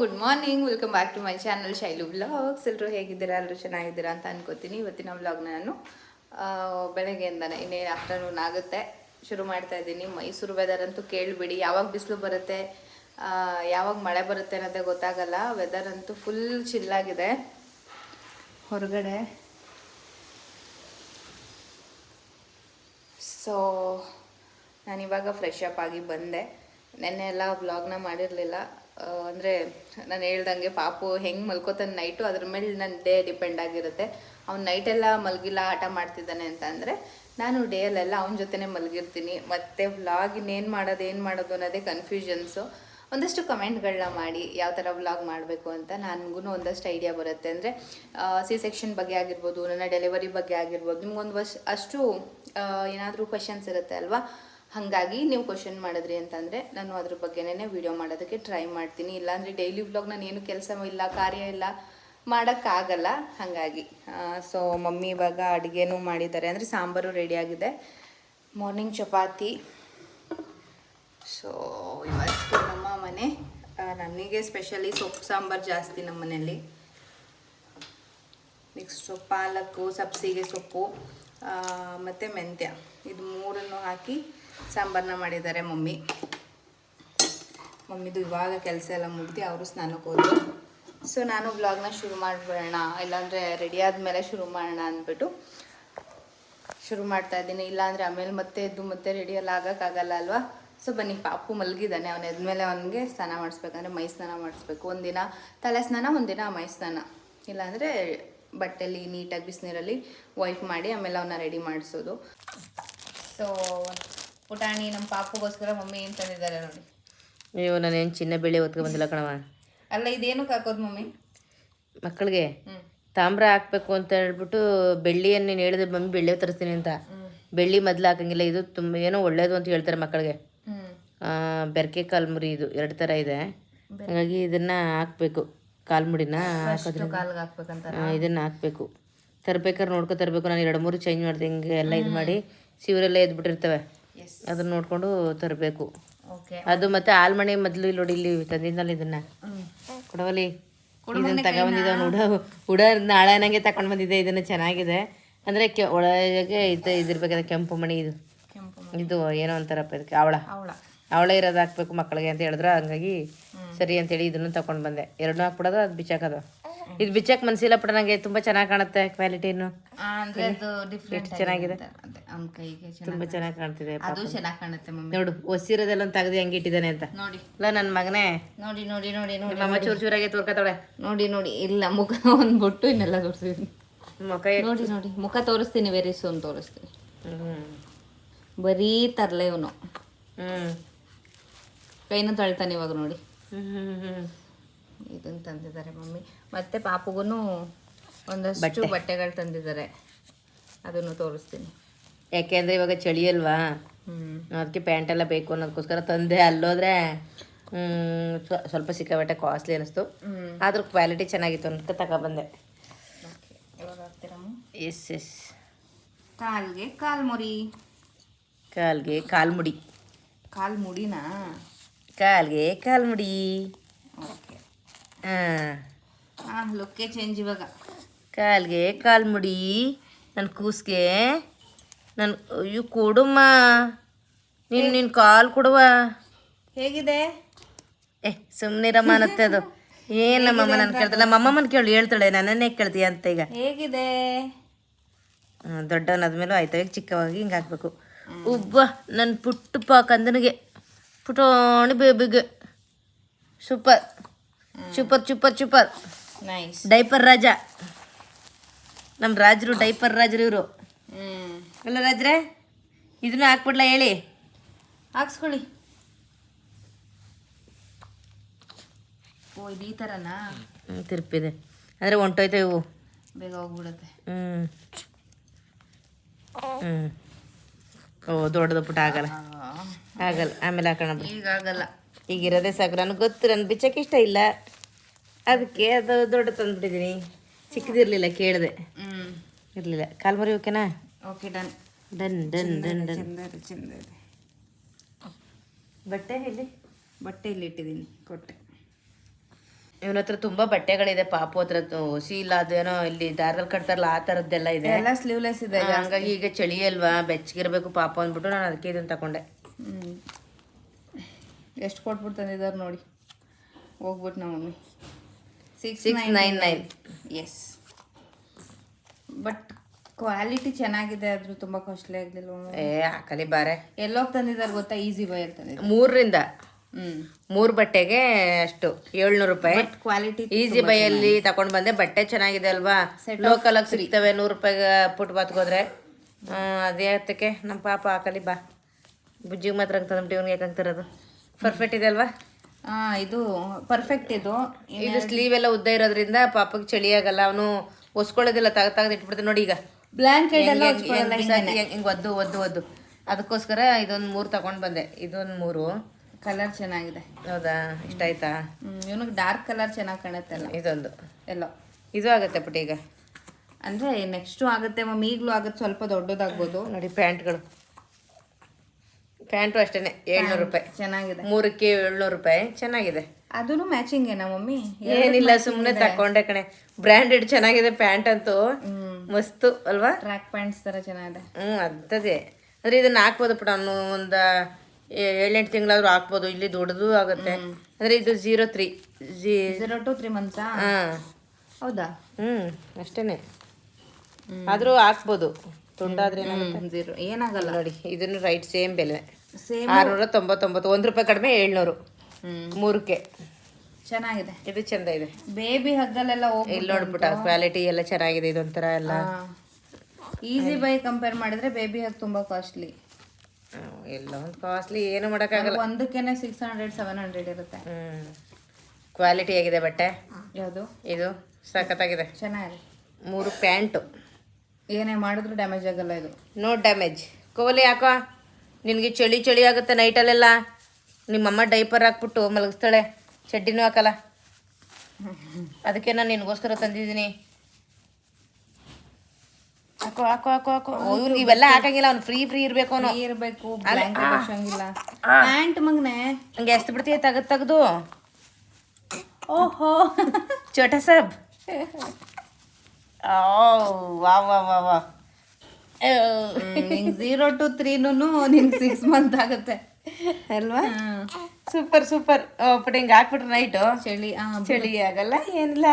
Good morning welcome back to my channel Shailu vlogs ಎಲ್ಲರೂ ಹೇಗಿದ್ದೀರಾ? ಎಲ್ಲರೂ ಚೆನ್ನಾಗಿದ್ದೀರಾ ಅಂತ ಅನ್ಕೋತೀನಿ. ಇವತ್ತಿನ ವ್ಲಾಗ್ನ ನಾನು ಬೆಳಗ್ಗೆಯಿಂದನೇ ಇನ್ನೇನು ಆಫ್ಟರ್ನೂನ್ ಆಗುತ್ತೆ. ಶುರು ಮಾಡ್ತಾ ಇದ್ದೀನಿ. ಮೈಸೂರು ವೆದರ್ ಅಂತೂ ಕೇಳಿಬಿಡಿ. ಯಾವಾಗ ಬಿಸಿಲು ಬರುತ್ತೆ? ಯಾವಾಗ ಮಳೆ ಬರುತ್ತೆ ಅನ್ನೋದೇ ಗೊತ್ತಾಗಲ್ಲ. ವೆದರ್ ಅಂತೂ ಫುಲ್ ಚಿಲ್ಲಾಗಿದೆ ಹೊರಗಡೆ. ಸೊ ನಾನಿವಾಗ ಫ್ರೆಶ್ ಅಪ್ ಆಗಿ ಬಂದೆ. ನೆನ್ನೆ ಎಲ್ಲ ವ್ಲಾಗ್ನ ಮಾಡಿರಲಿಲ್ಲ. ಅಂದರೆ ನಾನು ಹೇಳ್ದಂಗೆ ಪಾಪು ಹೆಂಗೆ ಮಲ್ಕೋತಾನೆ ನೈಟು ಅದ್ರ ಮೇಲೆ ನನ್ನ ಡೇ ಡಿಪೆಂಡ್ ಆಗಿರುತ್ತೆ. ಅವ್ನು ನೈಟೆಲ್ಲ ಮಲಗಿಲ್ಲ, ಆಟ ಮಾಡ್ತಿದ್ದಾನೆ ಅಂತ ಅಂದರೆ ನಾನು ಡೇಯಲ್ಲೆಲ್ಲ ಅವನ ಜೊತೆನೇ ಮಲಗಿರ್ತೀನಿ. ಮತ್ತು ವ್ಲಾಗ್ ಏನು ಮಾಡೋದು ಏನು ಮಾಡೋದು ಅನ್ನೋದೇ ಕನ್ಫ್ಯೂಷನ್ಸು ಒಂದಷ್ಟು ಕಮೆಂಟ್ಗಳನ್ನ ಮಾಡಿ ಯಾವ ಥರ ವ್ಲಾಗ್ ಮಾಡಬೇಕು ಅಂತ ನನಗೂ ಒಂದಷ್ಟು ಐಡಿಯಾ ಬರುತ್ತೆ. ಅಂದರೆ ಸಿ ಸೆಕ್ಷನ್ ಬಗ್ಗೆ ಆಗಿರ್ಬೋದು, ನನ್ನ ಡೆಲಿವರಿ ಬಗ್ಗೆ ಆಗಿರ್ಬೋದು, ನಿಮ್ಗೊಂದು ವರ್ಷ ಅಷ್ಟು ಏನಾದರೂ ಕ್ವಶನ್ಸ್ ಇರುತ್ತೆ ಅಲ್ವಾ? ಹಾಗಾಗಿ ನೀವು ಕ್ವಶನ್ ಮಾಡಿದ್ರಿ ಅಂತಂದರೆ ನಾನು ಅದ್ರ ಬಗ್ಗೆನೇ ವಿಡಿಯೋ ಮಾಡೋದಕ್ಕೆ ಟ್ರೈ ಮಾಡ್ತೀನಿ. ಇಲ್ಲಾಂದರೆ ಡೈಲಿ ವ್ಲಾಗ್ ನಾನು ಏನು ಕೆಲಸ ಇಲ್ಲ, ಕಾರ್ಯ ಇಲ್ಲ ಮಾಡೋಕ್ಕಾಗಲ್ಲ. ಹಾಗಾಗಿ ಸೊ ಮಮ್ಮಿ ಇವಾಗ ಅಡುಗೆನೂ ಮಾಡಿದ್ದಾರೆ. ಅಂದರೆ ಸಾಂಬಾರು ರೆಡಿಯಾಗಿದೆ ಮಾರ್ನಿಂಗ್ ಚಪಾತಿ. ಸೊ ಇವತ್ತು ನಮ್ಮ ಮನೆ ನನಗೆ ಸ್ಪೆಷಲಿ ಸೊಪ್ಪು ಸಾಂಬಾರು ಜಾಸ್ತಿ ನಮ್ಮ ಮನೆಯಲ್ಲಿ. ನೆಕ್ಸ್ಟು ಪಾಲಕ್ಕು ಸಬ್ಸಿಗೆ ಸೊಪ್ಪು ಮತ್ತು ಮೆಂತ್ಯ. ಇದು ಮೂರನ್ನು ಹಾಕಿ ಸಾಂಬಾರನ್ನ ಮಾಡಿದ್ದಾರೆ ಮಮ್ಮಿ. ಮಮ್ಮಿದು ಇವಾಗ ಕೆಲಸ ಎಲ್ಲ ಮುಗಿದು ಅವರು ಸ್ನಾನಕ್ಕೆ ಹೋದರು. ಸೊ ನಾನು ಬ್ಲಾಗ್ನ ಶುರು ಮಾಡಿಬಿಡೋಣ, ಇಲ್ಲಾಂದರೆ ರೆಡಿ ಆದಮೇಲೆ ಶುರು ಮಾಡೋಣ ಅಂದ್ಬಿಟ್ಟು ಶುರು ಮಾಡ್ತಾ ಇದ್ದೀನಿ. ಇಲ್ಲಾಂದರೆ ಆಮೇಲೆ ಮತ್ತೆ ಎದ್ದು ಮತ್ತೆ ರೆಡಿ ಎಲ್ಲ ಆಗೋಕ್ಕಾಗಲ್ಲ ಅಲ್ವಾ? ಸೊ ಬನ್ನಿ, ಪಾಪು ಮಲಗಿದ್ದಾನೆ. ಅವನು ಎದ್ಮೇಲೆ ಅವನಿಗೆ ಸ್ನಾನ ಮಾಡಿಸ್ಬೇಕಂದ್ರೆ ಮೈ ಸ್ನಾನ ಮಾಡಿಸ್ಬೇಕು. ಒಂದಿನ ತಲೆ ಸ್ನಾನ, ಒಂದಿನ ಮೈ ಸ್ನಾನ. ಇಲ್ಲಾಂದರೆ ಬಟ್ಟೆಲಿ ನೀಟಾಗಿ ಬಿಸಿನೀರಲ್ಲಿ ವೈಪ್ ಮಾಡಿ ಆಮೇಲೆ ಅವನ್ನ ರೆಡಿ ಮಾಡಿಸೋದು. ಸೊ ಪುಟಾಣಿ ನಮ್ಮ ಪಾಪುಗೋಸ್ಕರ ಮಮ್ಮಿ ಏನು ತಂದಿದ್ದಾರೆ ನೋಡಿ. ಅಯ್ಯೋ ಏನು ಚಿನ್ನ ಬೆಳ್ಳಿ ಹೊತ್ಕೊ ಬಂದಿಲ್ಲ ಕಣವ ಅಲ್ಲ ಇದೇನಕ್ಕೆ ಹಾಕೋದು ಮಮ್ಮಿ? ಮಕ್ಕಳಿಗೆ? ತಾಮ್ರ ಹಾಕ್ಬೇಕು ಅಂತ ಹೇಳ್ಬಿಟ್ಟು ಬೆಳ್ಳಿಯನ್ನು ನೀನು ಹೇಳಿದ್ರೆ ಮಮ್ಮಿ ಬೆಳ್ಳಿ ತರಿಸ್ತೀನಿ ಅಂತ. ಬೆಳ್ಳಿ ಮೊದ್ಲು ಹಾಕಂಗಿಲ್ಲ ಇದು ತುಂಬ ಏನೋ ಒಳ್ಳೇದು ಅಂತ ಹೇಳ್ತಾರೆ ಮಕ್ಕಳಿಗೆ. ಬೆರಕೆ ಕಾಲ್ಮುರಿ ಇದು ಎರಡು ಥರ ಇದೆ. ಹಾಗಾಗಿ ಇದನ್ನ ಹಾಕ್ಬೇಕು ಕಾಲ್ಮುಡಿನ ಹಾಕೋದ್ರೆ ಇದನ್ನ ಹಾಕ್ಬೇಕು. ತರ್ಬೇಕಾದ್ರೆ ನೋಡ್ಕೊ ತರಬೇಕು ನಾನು ಎರಡು ಮೂರು ಚೇಂಜ್ ಮಾಡಿದೆ ಹಿಂಗೆ ಎಲ್ಲ ಇದು ಮಾಡಿ ಸಿವರೆಲ್ಲ ಎದ್ಬಿಟ್ಟಿರ್ತವೆ. ಅದನ್ನ ನೋಡ್ಕೊಂಡು ತರಬೇಕು. ಅದು ಮತ್ತೆ ಆಲ್ಮಣೆ ಮೊದಲು ಇಲ್ಲಿ ನೋಡಿ ಇಲ್ಲಿ ತಂದಿದ್ದಲ್ಲ ಇದನ್ನ. ಕೊಡವಲಿ ಇದನ್ನ ತಗೊಂಡ್ಬಂದಿದ್ದ ಹುಡ ಉಡ ನಾಳೆ ನಂಗೆ ತಗೊಂಡ್ ಬಂದಿದ್ದೆ ಇದನ್ನ ಚೆನ್ನಾಗಿದೆ. ಅಂದ್ರೆ ಕೆ ಒಳಗೆ ಇದು ಇದಿರ್ಬೇಕಾದ್ರೆ ಕೆಂಪು ಮಣಿ ಇದು. ಇದು ಏನೋ ಅಂತಾರಪ್ಪ ಇದಕ್ಕೆ ಅವಳ. ಅವಳ. ಅವಳ ಇರೋದು ಹಾಕ್ಬೇಕು ಮಕ್ಕಳಿಗೆ ಅಂತ ಹೇಳಿದ್ರ ಹಂಗಾಗಿ ಸರಿ ಅಂತೇಳಿ ಇದನ್ನು ತಗೊಂಡು ಬಂದೆ. ಎರಡು ಹಾಕ್ಬಿಡೋದು ಅದು ಬಿಚ್ಚಾಕೋದು. ಇದು ಬಿಚ್ಚಕ್ ಮನ್ಸಿಲ್ಲ ಪಡ ನಂಗೆ ತುಂಬಾ ಚೆನ್ನಾಗಿ ಕಾಣುತ್ತೆ ಕ್ವಾಲಿಟಿನು ಅಂದ್ರೆ ಅದು ಡಿಫ್ರೆಂಟ್ ಚೆನ್ನಾಗಿದೆ? ಅವ್ನ ಕೈಗೆ ತುಂಬಾ ಚೆನ್ನಾಗಿ ಕಾಣ್ತಿದೆ ಅದು ಚೆನ್ನಾಗಿ ಕಾಣುತ್ತೆ ಮಮ್ಮಿ. ನೋಡು ಒಸಿರೋದೆಲ್ಲ ತೆಗೆದು ಹೆಂಗೆ ಇಟ್ಟಿದ್ದಾನೆ ಅಂತ. ನೋಡಿ. ಇಲ್ಲ ನನ್ನ ಮಗನೇ. ನೋಡಿ ನೋಡಿ ನೋಡಿ ನೋಡಿ ನಮ್ಮ ಚೂರ್ ಚೂರು ಚೂರಾಗೆ ತೋರ್ಕತಾಳೆ. ನೋಡಿ ನೋಡಿ. ಇಲ್ಲ ಮುಖ ಒಂದು ಬೊಟ್ಟು ಇನ್ನೆಲ್ಲ ತೋರಿಸ್ತೀನಿ ಮುಖ ನೋಡಿ ನೋಡಿ. ಮುಖ ತೋರಿಸ್ತೀನಿ ವೆರಿ ಸೋನ್ ತೋರಿಸ್ತೀನಿ. ಬರೀ ತರ್ಲೆ ಇವನು. ಹ್ಮ್. ಕೈನೂ ತಳ್ತಾನೆ ಇವಾಗ ನೋಡಿ. ಇದನ್ನ ತಂದಿದ್ದಾರೆ ಮಮ್ಮಿ. ಮತ್ತೆ ಪಾಪುಗೂ ಒಂದಷ್ಟು ಬಟ್ಟೆಗಳು ತಂದಿದ್ದಾರೆ. ಅದನ್ನು ತೋರಿಸ್ತೀನಿ. ಯಾಕೆಂದ್ರೆ ಇವಾಗ ಚಳಿ ಅಲ್ವಾ? ಅದಕ್ಕೆ ಪ್ಯಾಂಟ್ ಎಲ್ಲ ಬೇಕು ಅನ್ನೋದಕ್ಕೋಸ್ಕರ ತಂದೆ ಅಲ್ಲೋದ್ರೆ ಸ್ವ- ಸ್ವಲ್ಪ ಸಿಕ್ಕಾಬಟ್ಟೆ ಕಾಸ್ಟ್ಲಿ ಅನಿಸ್ತು ಹ್ಮ್. ಆದ್ರೂ ಕ್ವಾಲಿಟಿ ಚೆನ್ನಾಗಿತ್ತು ಅಂತ ತಗೊಬಂದೆ. Yes yes. ಕಾಲ್ಗೆ ಕಾಲ್ಮುರಿ ಕಾಲ್ಗೆ ಕಾಲ್ಮುಡಿ ಕಾಲ್ಮುಡಿನಾ ಕಾಲ್ಗೆ ಕಾಲ್ಮುಡಿ ಲುಕ್ಕೆ ಚೇಂಜ್ ಇವಾಗ. ಕಾಲ್ಗೆ ಮುಡಿ ನನ್ನ ಕೂಸ್ಗೆ ನನ್ನ ಅಯ್ಯೋ ಕೊಡುಮ್ಮ. ನೀನು ನಿನ್ನ ಕಾಲು ಕೊಡುವ. ಹೇಗಿದೆ? ಏ ಸುಮ್ಮನಿರಮ್ಮ ಅನ್ನತ್ತೆ ಅದು. ಏನು ನಮ್ಮಮ್ಮ ನಾನು ಕೇಳ್ತಾಳೆ ನಮ್ಮ ಅಮ್ಮಮ್ಮನ ಕೇಳಿ ಹೇಳ್ತಾಳೆ ನನ್ನನ್ನೇ ಕೇಳ್ತೀಯ ಅಂತ ಈಗ. ಹೇಗಿದೆ? ದೊಡ್ಡವನಾದ್ಮೇಲೂ ಆಯ್ತು ಈಗ ಚಿಕ್ಕವಾಗಿ ಹಿಂಗೆ ಹಾಕ್ಬೇಕು. ಉಬ್ಬ ನನ್ನ ಪುಟ್ಟು ಪಾಕಂದನಿಗೆ ಕಂದನಿಗೆ ಪುಟಾಣಿ ಬೇಬಿಗೆ. Super. Super super super nice diaper ರಾಜ. ನಮ್ಮ ರಾಜರು ಡೈಪರ್ ರಾಜರು ಇವರು. ಅಲ್ಲ ರಾಜ್ರೆ ಇದನ್ನ ಹಾಕ್ಬಿಡ್ಲಾ ಹೇಳಿ. ಹಾಕ್ಸ್ಕೊಳ್ಳಿ. ಓ ಇದು ಈ ಥರನಾ ತಿರುಪಿದೆ. ಅಂದರೆ ಹೊಂಟೋಯ್ತು ಇವು. ಬೇಗ ಹೋಗ್ಬಿಡುತ್ತೆ. ಹ್ಞೂ ಹ್ಞೂ ಓ ದೊಡ್ಡದು ಪುಟ್ಟ ಆಗಲ್ಲ. ಆಗಲ್ಲ. ಆಮೇಲೆ ಹಾಕೋಣ ಈಗ ಆಗಲ್ಲ ಈಗ ಇರೋದೇ ಸಾಕು. ನನಗೆ ಗೊತ್ತು ನನ್ನ ಬಿಚ್ಚಕ್ಕೆ ಇಷ್ಟ ಇಲ್ಲ. ಅದಕ್ಕೆ ಅದು ದೊಡ್ಡ ತಂದುಬಿಟ್ಟಿದ್ದೀನಿ ಚಿಕ್ಕದಿರಲಿಲ್ಲ ಕೇಳಿದೆ. ಹ್ಞೂ ಇರಲಿಲ್ಲ. ಕಾಲ್ಮರಿ ಓಕೆನಾ? Okay done. Done done done done. ಚಂದ ಬಟ್ಟೆ ಇಲ್ಲಿ ಬಟ್ಟೆ ಇಲ್ಲಿ ಇಟ್ಟಿದ್ದೀನಿ ಕೊಟ್ಟೆ. ಇವನ ಹತ್ರ ತುಂಬಾ ಬಟ್ಟೆಗಳಿದೆ ಪಾಪು ಹತ್ರ ಹೊಸಿ ಇಲ್ಲ ಅದೇನೋ ಇಲ್ಲಿ ದಾರದಲ್ಲಿ ಕಟ್ತಾರಲ್ಲ ಆ ಥರದ್ದೆಲ್ಲ ಇದೆ. ಎಲ್ಲ ಸ್ಲೀವ್ಲೆಸ್ ಇದೆ ಹಂಗಾಗಿ ಈಗ ಚಳಿ ಅಲ್ವಾ ಬೆಚ್ಚಗಿರ್ಬೇಕು ಪಾಪ ಅಂದ್ಬಿಟ್ಟು ನಾನು ಅದಕ್ಕೆ ಇದನ್ನ ತಗೊಂಡೆ. ಎಷ್ಟು ಕೊಟ್ಬಿಟ್ಟು ತಂದಿದ್ದಾರೆ ನೋಡಿ. ಹೋಗ್ಬಿಟ್ಟು ನಮ್ಮ mummy. Six six nine nine yes but quality ಚೆನ್ನಾಗಿದೆ ಆದ್ರೂ ತುಂಬಾ ಕಾಸ್ಟ್ಲಿ ಆಗಲಿಲ್ಲ ಏ ಹಾಕಲಿ ಬಾರೆ. ಎಲ್ಲೋಗಿ ತಂದಿದ್ದಾರೆ ಗೊತ್ತಾ? ಈಸಿ ಬೈ ಅಂತ ತಂದಿದ್ದಾರೆ. ಮೂರರಿಂದ. ಮೂರು ಬಟ್ಟೆಗೆ ಅಷ್ಟು. ಏಳ್ನೂರು ರೂಪಾಯಿ. ಕ್ವಾಲಿಟಿ ಈಸಿ ಬೈಯಲ್ಲಿ ತಗೊಂಡು ಬಂದೆ. ಬಟ್ಟೆ ಚೆನ್ನಾಗಿದೆ ಅಲ್ವಾ? ಲೋಕಲ್ ಆಗಿ ಸಿಗ್ತವೆ. ನೂರು ರೂಪಾಯಿಗೆ ಪುಟ್ ಬಾತ್ಕೋದ್ರೆ ಅದೇ ಹತ್ತಕ್ಕೆ ನಮ್ಮ ಪಾಪ ಹಾಕಲಿ ಬಾ. ಬುಜ್ಜಿಗೆ ಮಾತ್ರ ತಂದ್ಬಿಟ್ಟು ಇವ್ನಿಗೆ ಯಾಕೆ ಆಗ್ತಿರೋದು ಪರ್ಫೆಕ್ಟ್ ಇದೆ ಅಲ್ವಾ? ಹಾ ಇದು ಪರ್ಫೆಕ್ಟ್ ಇದು. ಇದು ಸ್ಲೀವ್ ಎಲ್ಲ ಉದ್ದ ಇರೋದ್ರಿಂದ ಪಾಪಕ್ಕೆ ಚಳಿ ಆಗಲ್ಲ. ಅವನು ಒಸ್ಕೊಳ್ಳೋದಿಲ್ಲ ತಗ ತಗ ಇಟ್ಬಿಡ್ತಾನೆ ನೋಡಿ ಈಗ. ಬ್ಲಾಂಕೆಟ್ ಎಲ್ಲ ಹಿಂಗೆ ಒದ್ದು ಒದ್ದು ಒದ್ದು. ಅದಕ್ಕೋಸ್ಕರ ಇದೊಂದು ಮೂರು ತಗೊಂಡು ಬಂದೆ. ಇದೊಂದು ಮೂರು. ಕಲರ್ ಚೆನ್ನಾಗಿದೆ. ಹೌದಾ? ಇಷ್ಟ ಆಯ್ತಾ? ಇವನಿಗೆ ಡಾರ್ಕ್ ಕಲರ್ ಚೆನ್ನಾಗಿ ಕಾಣುತ್ತೆ ಅಲ್ಲ. ಇದೊಂದು. ಎಲ್ಲೋ. ಇದು ಆಗುತ್ತೆ ಪುಟ್ಟಿ ಈಗ. ಅಂದ್ರೆ ನೆಕ್ಸ್ಟು ಆಗುತ್ತೆ ಮಮ್ಮಿ. ಈಗಲೂ ಆಗುತ್ತೆ ಸ್ವಲ್ಪ ದೊಡ್ಡದಾಗ್ಬೋದು. ನೋಡಿ ಪ್ಯಾಂಟ್ಗಳು. ಪ್ಯಾಂಟು ಅಷ್ಟೇ ಏಳ್ನೂರು ರೂಪಾಯಿ. ಚೆನ್ನಾಗಿದೆ. ಮೂರಕ್ಕೆ ಏಳ್ನೂರು ರೂಪಾಯಿ ಚೆನ್ನಾಗಿದೆ. ಅದೂ ಮ್ಯಾಚಿಂಗ್ ಏನಾ ಮಮ್ಮಿ? ಏನಿಲ್ಲ ಸುಮ್ಮನೆ ತಕೊಂಡೆ ಕಣೆ. ಬ್ರ್ಯಾಂಡೆಡ್ ಚೆನ್ನಾಗಿದೆ ಪ್ಯಾಂಟ್ ಅಂತೂ. ಮಸ್ತು ಅಲ್ವಾ? ಟ್ರ್ಯಾಕ್ ಪ್ಯಾಂಟ್ಸ್ ತರ ಚೆನ್ನಾಗಿದೆ. ಹ್ಞೂ ಅಂತದೇ ಅಂದ್ರೆ ಇದನ್ನು ಹಾಕ್ಬೋದು ಪುಟ ಅವನು ಒಂದು ಏಳೆಂಟು ತಿಂಗಳಾದ್ರೂ ಹಾಕ್ಬೋದು ಇಲ್ಲಿ ದೊಡ್ಡದು ಆಗುತ್ತೆ. ಅಂದರೆ ಇದು ಜೀರೋ ತ್ರೀ ಜಿ ಜೀರೋ ಟು ತ್ರೀ ಮಂತ್ಸಾ ಹಾಂ. ಹೌದಾ? ಹ್ಞೂ ಅಷ್ಟೇ ಆದರೂ ಹಾಕ್ಬೋದು. ತುಂಡಾದ್ರೆ ಜೀರೋ ಏನಾಗಲ್ಲ. ನೋಡಿ ಇದನ್ನು ರೈಟ್ ಸೇಮ್ ಬೆಲೆ. ಸೇಮ್ ಆರುನೂರ ತೊಂಬತ್ತೊಂಬತ್ತು ಒಂದು ರೂಪಾಯಿ ಕಡಿಮೆ ಏಳ್ನೂರು. ಮೂರಕ್ಕೆ. ಚೆನ್ನಾಗಿದೆ. ಇದು ಚಂದ ಇದೆ. ಬೇಬಿ ಹಗ್ಗಲ್ಲೆಲ್ಲ ಹೋಗಿ ಇಲ್ಲಿ ನೋಡ್ಬಿಟ್ಟು ಕ್ವಾಲಿಟಿ ಎಲ್ಲ ಚೆನ್ನಾಗಿದೆ ಇದೊಂಥರ ಎಲ್ಲ. ಈಸಿ ಬೈ ಕಂಪೇರ್ ಮಾಡಿದ್ರೆ ಬೇಬಿ ಹಗ್ ತುಂಬ ಕಾಸ್ಟ್ಲಿ ಎಲ್ಲ ಒಂದು ಕಾಸ್ಟ್ಲಿ ಏನು ಮಾಡೋಕ್ಕಾಗಲ್ಲ. ಒಂದಕ್ಕೇನೆ ಸಿಕ್ಸ್ ಹಂಡ್ರೆಡ್ ಸೆವೆನ್ ಹಂಡ್ರೆಡ್ ಇರುತ್ತೆ. ಕ್ವಾಲಿಟಿ ಆಗಿದೆ ಬಟ್ಟೆ. ಯಾವುದು? ಇದು ಸಖತ್ತಾಗಿದೆ. ಚೆನ್ನಾಗಿದೆ. ಮೂರು ಪ್ಯಾಂಟು. ಏನೇ ಮಾಡಿದ್ರು ಡ್ಯಾಮೇಜ್ ಆಗಲ್ಲ ಇದು. ನೋ ಡ್ಯಾಮೇಜ್ ಕೋಲಿ ಯಾಕೋ? ನಿನಗೆ ಚಳಿ ಚಳಿ ಆಗುತ್ತೆ ನೈಟಲ್ಲೆಲ್ಲ ನಿಮ್ಮಮ್ಮ ಡೈಪರ್ ಹಾಕ್ಬಿಟ್ಟು ಮಲಗಿಸ್ತಾಳೆ. ಚಡ್ಡಿನೂ ಹಾಕಲ್ಲ. ಅದಕ್ಕೆ ನಾನು ನಿನಗೋಸ್ಕರ ತಂದಿದ್ದೀನಿ. ಹಾಕೋ ಹಾಕೋ ಹಾಕೋ ಹಾಕೋ. ಅವ್ನು ಇವೆಲ್ಲ ಹಾಕಂಗಿಲ್ಲ. ಅವ್ನು ಫ್ರೀ ಫ್ರೀ ಇರಬೇಕು ಅವನು. ಇರಬೇಕು ಹಂಗಿಲ್ಲ ಪ್ಯಾಂಟ್ ಮಗನೆ. ಹಂಗೆ ಎಷ್ಟು ಬಿಡ್ತೀಯ ತೆಗೆದು ತೆಗೆದು? ಓಹೋ. ಚೋಟ ಸಾಬ್. ವಾ ವಾ ವಾ ವಾ. ನಿಂಗೆ ಝೀರೋ ಟು ತ್ರೀನು ನಿಂಗೆ ಸಿಕ್ಸ್ ಮಂತ್ ಆಗುತ್ತೆ. ಅಲ್ವಾ? ಸೂಪರ್ ಸೂಪರ್ ಬಟ್ ಹಿಂಗೆ ಹಾಕ್ಬಿಟ್ರೆ ನೈಟು ಚಳಿ ಚಳಿ ಆಗಲ್ಲ ಏನಿಲ್ಲ.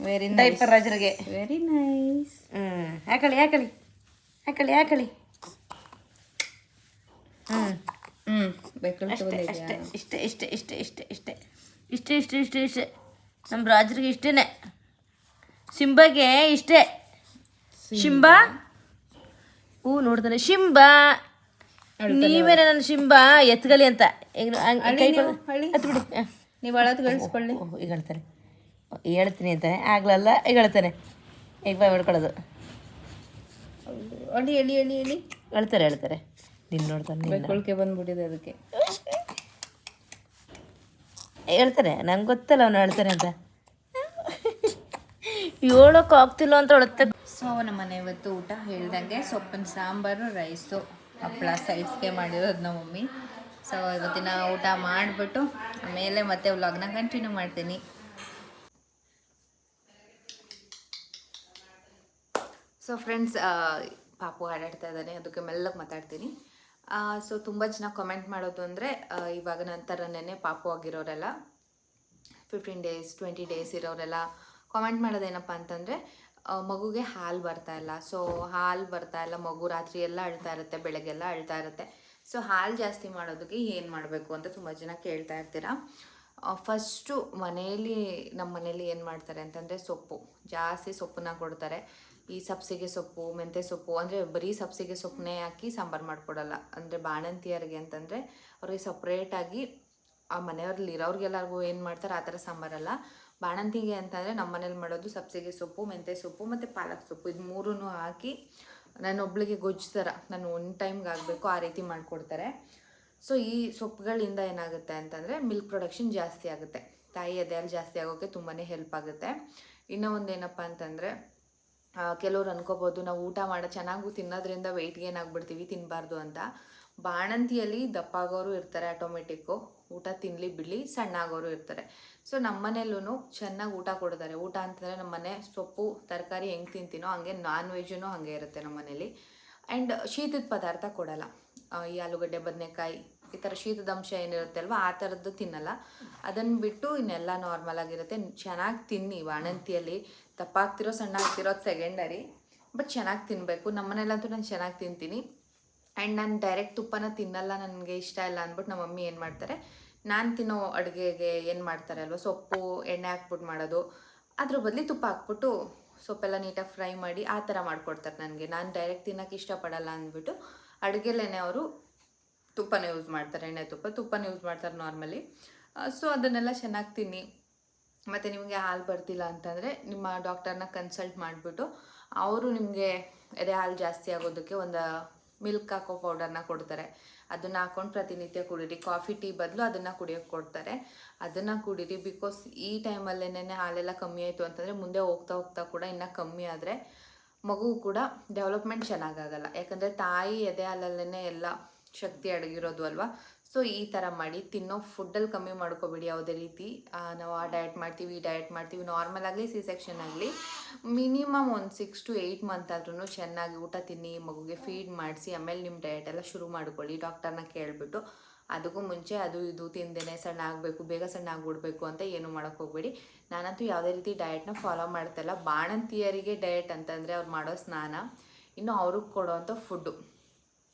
ವೆರಿ ನೈಸ್ ಡೈಪರ್ ರಾಜರಿಗೆ. ವೆರಿ ನೈಸ್ ಹ್ಞೂ ಹಾಕಳಿ ಹಾಕಳಿ. ಹಾಕಳಿ ಹಾಕಳಿ. ಹ್ಞೂ ಹ್ಮ್. ಬೇಕು ಅಷ್ಟೇ ಇಷ್ಟೇ ಇಷ್ಟೇ ಇಷ್ಟೇ ಇಷ್ಟೇ ಇಷ್ಟೇ. ಇಷ್ಟೇ ಇಷ್ಟೇ ಇಷ್ಟೇ ಇಷ್ಟೇ. ನಮ್ಮ ರಾಜರಿಗೆ ಇಷ್ಟೇನೆ. ಸಿಂಬಗೆ ಇಷ್ಟೇ. ಶಿಂಬ? ಹೂ ನೋಡ್ತಾನೆ. ಶಿಂಬ. ನೀವೇನ ನನ್ನ ಶಿಂಬ ಎತ್ಗಲಿ ಅಂತ. ಈಗ ಹಂಗ್- ಕೈ ಕೊಡು. ಹಳ್ಳಿ ಬಿಡಿ ಹ. ನೀವು ಅಳದ್ ಗಳಿಸ್ಕೊಳ್ಳಿ ಓಹ್, ಈಗ ಹೇಳ್ತಾನೆ ಹೇಳ್ತೀನಿ ಅಂತಾನೆ. ಆಗ್ಲಲ್ಲ ಈಗ ಹೇಳ್ತಾನೆ ಈಗ ಬಾಯ್ ಮಾಡ್ಕೊಳ್ಳೋದು ಅಳಿ ಎಳಿ ಎಳಿ ಎಳಿ ಹೇಳ್ತಾರೆ ಹೇಳ್ತಾರೆ ನಿನ್ನ ನೋಡ್ತಾನೆ ಬೆಳ್ಕೊಳ್ಕೆ ಬಂದ್ಬಿಟ್ಟಿದೆ ಅದಕ್ಕೆ. ಹೇಳ್ತಾರೆ ನಂಗೆ ಗೊತ್ತಲ್ಲ ಅವ್ನು ಹೇಳ್ತಾನೆ ಅಂತ. ಹೇಳೋಕೆ ಆಗ್ತಿಲ್ಲ ಅಂತ ಹೇಳುತ್ತೆ. ಸೊ ನಮ್ಮನೆ ಇವತ್ತು ಊಟ ಹೇಳ್ದಂಗೆ ಸೊಪ್ಪಿನ ಸಾಂಬಾರು ರೈಸು ಹಪ್ಪಳ ಸೈಡ್ಸ್ಗೆ ಮಾಡಿರೋದು ನಮ್ಮ ಮಮ್ಮಿ. ಸೊ ಇವತ್ತಿನ ಊಟ ಮಾಡಿಬಿಟ್ಟು ಆಮೇಲೆ ಮತ್ತೆ ವ್ಲಾಗ್ನ ಕಂಟಿನ್ಯೂ ಮಾಡ್ತೀನಿ. ಸೊ ಫ್ರೆಂಡ್ಸ್ ಪಾಪು ಆಡಾಡ್ತಾ ಇದ್ದಾನೆ ಅದಕ್ಕೆ ಮೆಲ್ಲಕ್ಕೆ ಮಾತಾಡ್ತೀನಿ. ಸೊ ತುಂಬ ಜನ ಕಮೆಂಟ್ ಮಾಡೋದು ಅಂದರೆ ಇವಾಗ ನಂತರನೇ ಪಾಪು ಆಗಿರೋರೆಲ್ಲ ಫಿಫ್ಟೀನ್ ಡೇಸ್ ಟ್ವೆಂಟಿ ಡೇಸ್ ಇರೋರೆಲ್ಲ ಕಾಮೆಂಟ್ ಮಾಡೋದೇನಪ್ಪ ಅಂತಂದರೆ ಮಗುಗೆ ಹಾಲು ಬರ್ತಾ ಇಲ್ಲ. ಸೊ ಹಾಲು ಬರ್ತಾ ಇಲ್ಲ, ಮಗು ರಾತ್ರಿ ಎಲ್ಲ ಅಳ್ತಾ ಇರುತ್ತೆ, ಬೆಳಗ್ಗೆಲ್ಲ ಅಳ್ತಾ ಇರುತ್ತೆ. ಸೊ ಹಾಲು ಜಾಸ್ತಿ ಮಾಡೋದಕ್ಕೆ ಏನು ಮಾಡಬೇಕು ಅಂತ ತುಂಬ ಜನ ಕೇಳ್ತಾ ಇರ್ತೀರಾ? ಫಸ್ಟು ಮನೆಯಲ್ಲಿ ನಮ್ಮ ಮನೇಲಿ ಏನು ಮಾಡ್ತಾರೆ ಅಂತಂದರೆ ಸೊಪ್ಪು. ಜಾಸ್ತಿ ಸೊಪ್ಪನ್ನ ಕೊಡ್ತಾರೆ. ಈ ಸಬ್ಸಿಗೆ ಸೊಪ್ಪು, ಮೆಂತ್ಯ ಸೊಪ್ಪು, ಅಂದರೆ ಬರೀ ಸಬ್ಸಿಗೆ ಸೊಪ್ಪನ್ನೇ ಹಾಕಿ ಸಾಂಬಾರು ಮಾಡಿಕೊಡಲ್ಲ. ಅಂದರೆ ಬಾಣಂತಿಯರಿಗೆ ಅಂತಂದರೆ ಅವ್ರಿಗೆ ಸಪ್ರೇಟಾಗಿ ಆ ಮನೆಯವ್ರಲ್ಲಿ ಇರೋರಿಗೆಲ್ಲರಿಗೂ ಏನು ಮಾಡ್ತಾರೆ ಆ ಥರ ಸಾಂಬಾರಲ್ಲ. ಬಾಣಂತಿಗೆ ಅಂತಂದರೆ ನಮ್ಮ ಮನೇಲಿ ಮಾಡೋದು ಸಬ್ಸಿಗೆ ಸೊಪ್ಪು, ಮೆಂತ್ಯ ಸೊಪ್ಪು ಮತ್ತು ಪಾಲಕ್ ಸೊಪ್ಪು. ಇದು ಮೂರೂ ಹಾಕಿ ನಾನು ಒಬ್ಳಿಗೆ ಗೊಜ್ಜು ಥರ ನಾನು ಒನ್ ಟೈಮ್ಗೆ ಆಗಬೇಕು ಆ ರೀತಿ ಮಾಡಿಕೊಡ್ತಾರೆ. ಸೊ ಈ ಸೊಪ್ಪುಗಳಿಂದ ಏನಾಗುತ್ತೆ ಅಂತಂದರೆ ಮಿಲ್ಕ್ ಪ್ರೊಡಕ್ಷನ್ ಜಾಸ್ತಿ ಆಗುತ್ತೆ. ತಾಯಿ ಅದೆಲ್ಲ ಜಾಸ್ತಿ ಆಗೋಕ್ಕೆ ತುಂಬಾ ಹೆಲ್ಪ್ ಆಗುತ್ತೆ. ಇನ್ನೂ ಒಂದು ಏನಪ್ಪ ಅಂತಂದರೆ ಕೆಲವ್ರು ಅನ್ಕೋಬೋದು, ನಾವು ಊಟ ಮಾಡೋ, ಚೆನ್ನಾಗೂ ತಿನ್ನೋದ್ರಿಂದ ವೆಯ್ಟ್ ಗೇನ್ ಆಗಿಬಿಡ್ತೀವಿ ತಿನ್ನಬಾರ್ದು ಅಂತ. ಬಾಣಂತಿಯಲ್ಲಿ ದಪ್ಪಾಗೋರು ಇರ್ತಾರೆ ಆಟೋಮೆಟಿಕ್ಕು. ಊಟ ತಿನ್ನಲಿ ಬಿಡಲಿ ಸಣ್ಣ ಆಗೋರು ಇರ್ತಾರೆ. ಸೊ ನಮ್ಮ ಮನೇಲೂ ಚೆನ್ನಾಗಿ ಊಟ ಕೊಡ್ತಾರೆ. ಊಟ ಅಂತಂದರೆ ನಮ್ಮ ಮನೆ ಸೊಪ್ಪು, ತರಕಾರಿ ಹೆಂಗೆ ತಿಂತೀನೋ ಹಂಗೆ ನಾನ್ ವೆಜ್ಜೂ ಹಾಗೆ ಇರುತ್ತೆ ನಮ್ಮ ಮನೇಲಿ ಆ್ಯಂಡ್ ಶೀತದ ಪದಾರ್ಥ ಕೊಡಲ್ಲ. ಈ ಆಲೂಗಡ್ಡೆ, ಬದನೆಕಾಯಿ, ಈ ಥರ ಶೀತದ ಅಂಶ ಏನಿರುತ್ತೆ ಅಲ್ವಾ, ಆ ಥರದ್ದು ತಿನ್ನಲ್ಲ. ಅದನ್ನು ಬಿಟ್ಟು ಇನ್ನೆಲ್ಲ ನಾರ್ಮಲ್ ಆಗಿರುತ್ತೆ. ಚೆನ್ನಾಗಿ ತಿನ್ನಿ. ಬಾಣಂತಿಯಲ್ಲಿ ತಪ್ಪಾಗ್ತಿರೋ ಸಣ್ಣ ಆಗ್ತಿರೋ ಸೆಕೆಂಡರಿ ಬಟ್ ಚೆನ್ನಾಗಿ ತಿನ್ನಬೇಕು ನಮ್ಮನೇಲಂತೂ ನಾನು ಚೆನ್ನಾಗಿ ತಿಂತೀನಿ. ಆ್ಯಂಡ್ ನಾನು ಡೈರೆಕ್ಟ್ ತುಪ್ಪನ ತಿನ್ನಲ್ಲ, ನನಗೆ ಇಷ್ಟ ಇಲ್ಲ ಅಂದ್ಬಿಟ್ಟು ನಮ್ಮ ಮಮ್ಮಿ ಏನು ಮಾಡ್ತಾರೆ, ನಾನು ತಿನ್ನೋ ಅಡುಗೆಗೆ ಏನು ಮಾಡ್ತಾರೆ ಅಲ್ವ, ಸೊಪ್ಪು, ಎಣ್ಣೆ ಹಾಕ್ಬಿಟ್ಟು ಮಾಡೋದು, ಅದ್ರ ಬದಲಿ ತುಪ್ಪ ಹಾಕ್ಬಿಟ್ಟು ಸೊಪ್ಪೆಲ್ಲ ನೀಟಾಗಿ ಫ್ರೈ ಮಾಡಿ ಆ ಥರ ಮಾಡಿಕೊಡ್ತಾರೆ ನನಗೆ. ನಾನು ಡೈರೆಕ್ಟ್ ತಿನ್ನೋಕೆ ಇಷ್ಟಪಡಲ್ಲ ಅಂದ್ಬಿಟ್ಟು ಅಡುಗೆಲೇನೆ ಅವರು ತುಪ್ಪನ ಯೂಸ್ ಮಾಡ್ತಾರೆ, ಎಣ್ಣೆ ತುಪ್ಪ ತುಪ್ಪನ ಯೂಸ್ ಮಾಡ್ತಾರೆ ನಾರ್ಮಲಿ ಸೊ ಅದನ್ನೆಲ್ಲ ಚೆನ್ನಾಗಿ ತಿನ್ನಿ. ಮತ್ತು ನಿಮಗೆ ಹಾಲು ಬರ್ತಿಲ್ಲ ಅಂತಂದರೆ ನಿಮ್ಮ ಡಾಕ್ಟರ್ನ ಕನ್ಸಲ್ಟ್ ಮಾಡಿಬಿಟ್ಟು, ಅವರು ನಿಮಗೆ ಎದೆ ಹಾಲು ಜಾಸ್ತಿ ಆಗೋದಕ್ಕೆ ಒಂದು ಮಿಲ್ಕ್ ಹಾಕೋ ಪೌಡರ್ನ ಕೊಡ್ತಾರೆ. ಅದನ್ನು ಹಾಕೊಂಡು ಪ್ರತಿನಿತ್ಯ ಕುಡೀರಿ. ಕಾಫಿ, ಟೀ ಬದಲು ಅದನ್ನು ಕುಡಿಯೋಕ್ಕೆ ಕೊಡ್ತಾರೆ. ಅದನ್ನು ಕುಡೀರಿ ಬಿಕಾಸ್ ಈ ಟೈಮಲ್ಲೇನೆ ಹಾಲೆಲ್ಲ ಕಮ್ಮಿ ಆಯಿತು ಅಂತಂದರೆ ಮುಂದೆ ಹೋಗ್ತಾ ಹೋಗ್ತಾ ಕೂಡ ಇನ್ನೂ ಕಮ್ಮಿ ಆದರೆ ಮಗು ಕೂಡ ಡೆವಲಪ್ಮೆಂಟ್ ಚೆನ್ನಾಗಾಗಲ್ಲ ಯಾಕಂದರೆ ತಾಯಿ ಎದೆ ಹಾಲಲ್ಲೇ ಎಲ್ಲ ಶಕ್ತಿ ಅಡಗಿರೋದು ಅಲ್ವಾ? ಸೊ ಈ ಥರ ಮಾಡಿ ತಿನ್ನೋ ಫುಡ್ಡಲ್ಲಿ ಕಮ್ಮಿ ಮಾಡ್ಕೋಬೇಡಿ ಯಾವುದೇ ರೀತಿ. ನಾವು ಆ ಡಯಟ್ ಮಾಡ್ತೀವಿ, ಈ ಡಯಟ್ ಮಾಡ್ತೀವಿ. ನಾರ್ಮಲ್ ಆಗಲಿ ಸಿ ಸೆಕ್ಷನ್ ಆಗಲಿ ಮಿನಿಮಮ್ ಒಂದು ಸಿಕ್ಸ್ ಟು ಏಯ್ಟ್ ಮಂತ್ ಆದ್ರೂ ಚೆನ್ನಾಗಿ ಊಟ ತಿನ್ನಿ, ಮಗುಗೆ ಫೀಡ್ ಮಾಡಿಸಿ, ಆಮೇಲೆ ನಿಮ್ಮ ಡಯಟ್ ಎಲ್ಲ ಶುರು ಮಾಡ್ಕೊಳ್ಳಿ. ಡಾಕ್ಟರ್ನ ಕೇಳಿಬಿಟ್ಟು ಅದಕ್ಕೂ ಮುಂಚೆ ಅದು ಇದು ತಿಂದೇನೆ, ಸಣ್ಣ ಆಗಬೇಕು, ಬೇಗ ಸಣ್ಣ ಆಗಿಬಿಡ್ಬೇಕು ಅಂತ ಏನು ಮಾಡೋಕ್ಕೆ ಹೋಗ್ಬೇಡಿ. ನಾನಂತೂ ಯಾವುದೇ ರೀತಿ ಡಯಟ್ನ ಫಾಲೋ ಮಾಡ್ತಾಯಿಲ್ಲ ಬಾಣಂತಿಯರಿಗೆ ಡಯಟ್ ಅಂತಂದರೆ ಅವ್ರು ಮಾಡೋ ಸ್ನಾನ, ಇನ್ನು ಅವ್ರಿಗೆ ಕೊಡೋವಂಥ ಫುಡ್ಡು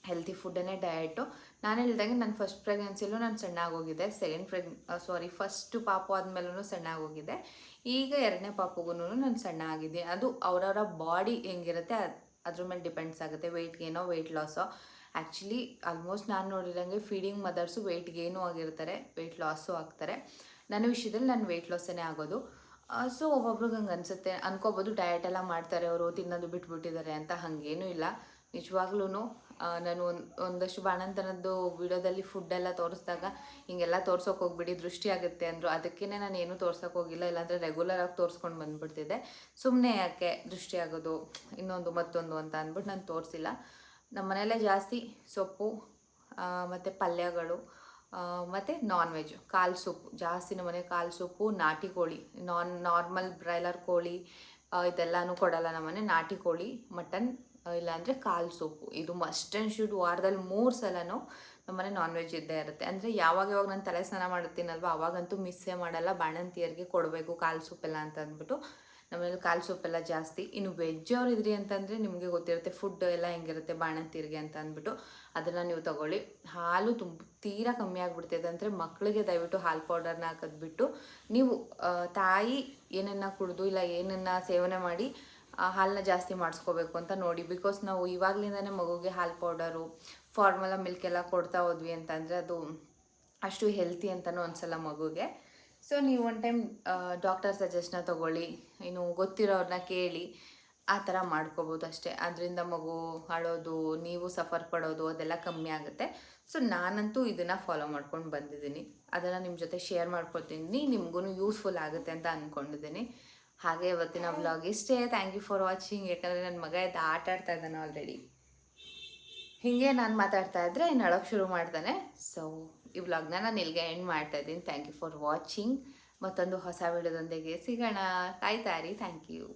ಹೆಲ್ತಿ ಫುಡ್ಡನ್ನೇ ಡಯಟು ನಾನು ಹೇಳ್ದಂಗೆ ನನ್ನ ಫಸ್ಟ್ ಪ್ರೆಗ್ನೆನ್ಸಿಲೂ ನಾನು ಸಣ್ಣ ಆಗೋಗಿದ್ದೆ ಸೆಕೆಂಡ್ ಪ್ರೆಗ್ ಸಾರಿ ಫಸ್ಟು ಪಾಪು ಆದಮೇಲೂ ಸಣ್ಣ ಆಗೋಗಿದ್ದೆ ಈಗ ಎರಡನೇ ಪಾಪುಗೂ ನಾನು ಸಣ್ಣ ಆಗಿದ್ದೆ ಅದು ಅವರವರ ಬಾಡಿ ಹೆಂಗಿರುತ್ತೆ ಅದ್- ಅದ್ರ ಮೇಲೆ ಡಿಪೆಂಡ್ಸ್ ಆಗುತ್ತೆ. ವೆಯ್ಟ್ ಗೇನೋ ವೆಯ್ಟ್ ಲಾಸೋ ಆ್ಯಕ್ಚುಲಿ ಆಲ್ಮೋಸ್ಟ್ ನಾನು ನೋಡಿದಂಗೆ ಫೀಡಿಂಗ್ ಮದರ್ಸು ವೆಯ್ಟ್ ಗೇನು ಆಗಿರ್ತಾರೆ ವೆಯ್ಟ್ ಲಾಸು ಆಗ್ತಾರೆ. ನನ್ನ ವಿಷಯದಲ್ಲಿ ನಾನು ವೆಯ್ಟ್ ಲಾಸೇ ಆಗೋದು. ಸೊ ಒಬ್ಬೊಬ್ರಿಗೆ ಹಂಗೆ ಅನಿಸುತ್ತೆ. ಅನ್ಕೋಬೋದು ಡಯಟ್ ಎಲ್ಲ ಮಾಡ್ತಾರೆ ಅವರು, ತಿನ್ನೋದು ಬಿಟ್ಬಿಟ್ಟಿದ್ದಾರೆ ಅಂತ. ಹಾಗೇನೂ ಇಲ್ಲ. ನಿಜವಾಗ್ಲೂ ನಾನು ಒಂದು, ಒಂದಷ್ಟು ಬಾಣಂತನದ್ದು ವಿಡಿಯೋದಲ್ಲಿ ಫುಡ್ಡೆಲ್ಲ ತೋರಿಸಿದಾಗ, ಹಿಂಗೆಲ್ಲ ತೋರ್ಸೋಕೆ ಹೋಗ್ಬಿಡಿ, ದೃಷ್ಟಿ ಆಗುತ್ತೆ ಅಂದರು. ಅದಕ್ಕೇ ನಾನು ಏನೂ ತೋರ್ಸೋಕೆ ಹೋಗಿಲ್ಲ, ಇಲ್ಲಾಂದರೆ ರೆಗ್ಯುಲರಾಗಿ ತೋರಿಸ್ಕೊಂಡು ಬಂದುಬಿಡ್ತಿದ್ದೆ. ಸುಮ್ಮನೆ ಯಾಕೆ ದೃಷ್ಟಿ ಆಗೋದು, ಇನ್ನೊಂದು ಮತ್ತೊಂದು ಅಂತ ಅಂದ್ಬಿಟ್ಟು ನಾನು ತೋರಿಸಿಲ್ಲ. ನಮ್ಮ ಮನೆಯಲ್ಲೇ ಜಾಸ್ತಿ ಸೊಪ್ಪು ಮತ್ತು ಪಲ್ಯಗಳು ಮತ್ತು ನಾನ್ ವೆಜ್ ಕಾಲು ಸೊಪ್ಪು. ಜಾಸ್ತಿ ನಮ್ಮನೆ ಕಾಲು ಸೊಪ್ಪು, ನಾಟಿ ಕೋಳಿ. ನಾನ್, ನಾರ್ಮಲ್ ಬ್ರಾಯ್ಲರ್ ಕೋಳಿ ಇದೆಲ್ಲನೂ ಕೊಡಲ್ಲ ನಮ್ಮನೆ ನಾಟಿ ಕೋಳಿ, ಮಟನ್ ಇಲ್ಲಾಂದರೆ ಕಾಲು ಸೊಪ್ಪು ಇದು ಮಸ್ಟ್ ಆ್ಯಂಡ್ ಶುಡ್ ವಾರದಲ್ಲಿ ಮೂರು ಸಲನೂ ನಮ್ಮನೆ ನಾನ್ ವೆಜ್ ಇದ್ದೇ ಇರುತ್ತೆ. ಅಂದರೆ ಯಾವಾಗ ಯಾವಾಗ ನಾನು ತಲೆ ಸ್ನಾನ ಮಾಡ್ತೀನಲ್ವ, ಅವಾಗಂತೂ ಮಿಸ್ಸೇ ಮಾಡಲ್ಲ, ಬಾಣಂತಿಯರಿಗೆ ಕೊಡಬೇಕು ಕಾಲು ಸೊಪ್ಪೆಲ್ಲ ಅಂತ ಅಂದ್ಬಿಟ್ಟು. ನಮ್ಮನೇಲಿ ಕಾಲು ಸೊಪ್ಪೆಲ್ಲ ಜಾಸ್ತಿ. ಇನ್ನು ವೆಜ್ ಅವ್ರು ಇದ್ರಿ ಅಂತಂದರೆ ನಿಮಗೆ ಗೊತ್ತಿರುತ್ತೆ ಫುಡ್ ಎಲ್ಲ ಹೆಂಗಿರುತ್ತೆ ಬಾಣಂತಿಯರಿಗೆ ಅಂತ ಅಂದ್ಬಿಟ್ಟು. ಅದನ್ನು ನೀವು ತಗೊಳ್ಳಿ. ಹಾಲು ತುಂಬ ತೀರಾ ಕಮ್ಮಿ ಆಗಿಬಿಡ್ತೈತೆ ಅಂದರೆ ಮಕ್ಕಳಿಗೆ ದಯವಿಟ್ಟು ಹಾಲು ಪೌಡರ್ನ ಹಾಕೋದ್ಬಿಟ್ಟು ನೀವು ತಾಯಿ ಏನನ್ನ ಕುಡಿದು ಇಲ್ಲ ಏನನ್ನ ಸೇವನೆ ಮಾಡಿ ಹಾಲನ್ನ ಜಾಸ್ತಿ ಮಾಡಿಸ್ಕೋಬೇಕು ಅಂತ ನೋಡಿ. ಬಿಕಾಸ್ ನಾವು ಇವಾಗಲಿಂದನೇ ಮಗುಗೆ ಹಾಲು ಪೌಡರು ಫಾರ್ಮುಲಾ ಮಿಲ್ಕ್ ಎಲ್ಲ ಕೊಡ್ತಾ ಹೋದ್ವಿ ಅಂತಂದರೆ ಅದು ಅಷ್ಟು ಹೆಲ್ತಿ ಅಂತಲೂ ಅನ್ಸಲ್ಲ ಮಗುಗೆ. ಸೊ ನೀವು ಒನ್ ಟೈಮ್ ಡಾಕ್ಟರ್ ಸಜೆಸ್ಟ್ನ ತೊಗೊಳ್ಳಿ, ಇನ್ನು ಗೊತ್ತಿರೋರನ್ನ ಕೇಳಿ, ಆ ಥರ ಮಾಡ್ಕೋಬೋದು ಅಷ್ಟೇ. ಅದರಿಂದ ಮಗು ಹಾಳೋದು, ನೀವು ಸಫರ್ ಪಡೋದು ಅದೆಲ್ಲ ಕಮ್ಮಿ ಆಗುತ್ತೆ. ಸೊ ನಾನಂತೂ ಇದನ್ನು ಫಾಲೋ ಮಾಡ್ಕೊಂಡು ಬಂದಿದ್ದೀನಿ. ಅದನ್ನು ನಿಮ್ಮ ಜೊತೆ ಶೇರ್ ಮಾಡ್ಕೊತೀನಿ. ನಿಮಗೂ ಯೂಸ್ಫುಲ್ ಆಗುತ್ತೆ ಅಂತ ಅಂದ್ಕೊಂಡಿದ್ದೀನಿ ಹಾಗೆ ಇವತ್ತಿನ ಬ್ಲಾಗ್ ಇಷ್ಟೇ. ಥ್ಯಾಂಕ್ ಯು ಫಾರ್ ವಾಚಿಂಗ್ ಯಾಕಂದರೆ ನನ್ನ ಮಗ ಇದ್ದ ಆಟ ಆಡ್ತಾ ಇದ್ದಾನೆ ಆಲ್ರೆಡಿ ಹೀಗೆ ನಾನು ಮಾತಾಡ್ತಾ ಇದ್ದರೆ ಅಳೋಕ್ಕೆ ಶುರು ಮಾಡ್ತಾನೆ. ಸೊ ಈ ವ್ಲಾಗ್ನ ನಾನು ಇಲ್ಲಿಗೆ ಎಂಡ್ ಮಾಡ್ತಾ ಇದ್ದೀನಿ. ಥ್ಯಾಂಕ್ ಯು ಫಾರ್ ವಾಚಿಂಗ್ ಮತ್ತೊಂದು ಹೊಸ ವಿಡಿಯೋದೊಂದಿಗೆ ಸಿಗೋಣ. ಕಾಯ್ತಾ ಇರಿ ಥ್ಯಾಂಕ್ ಯು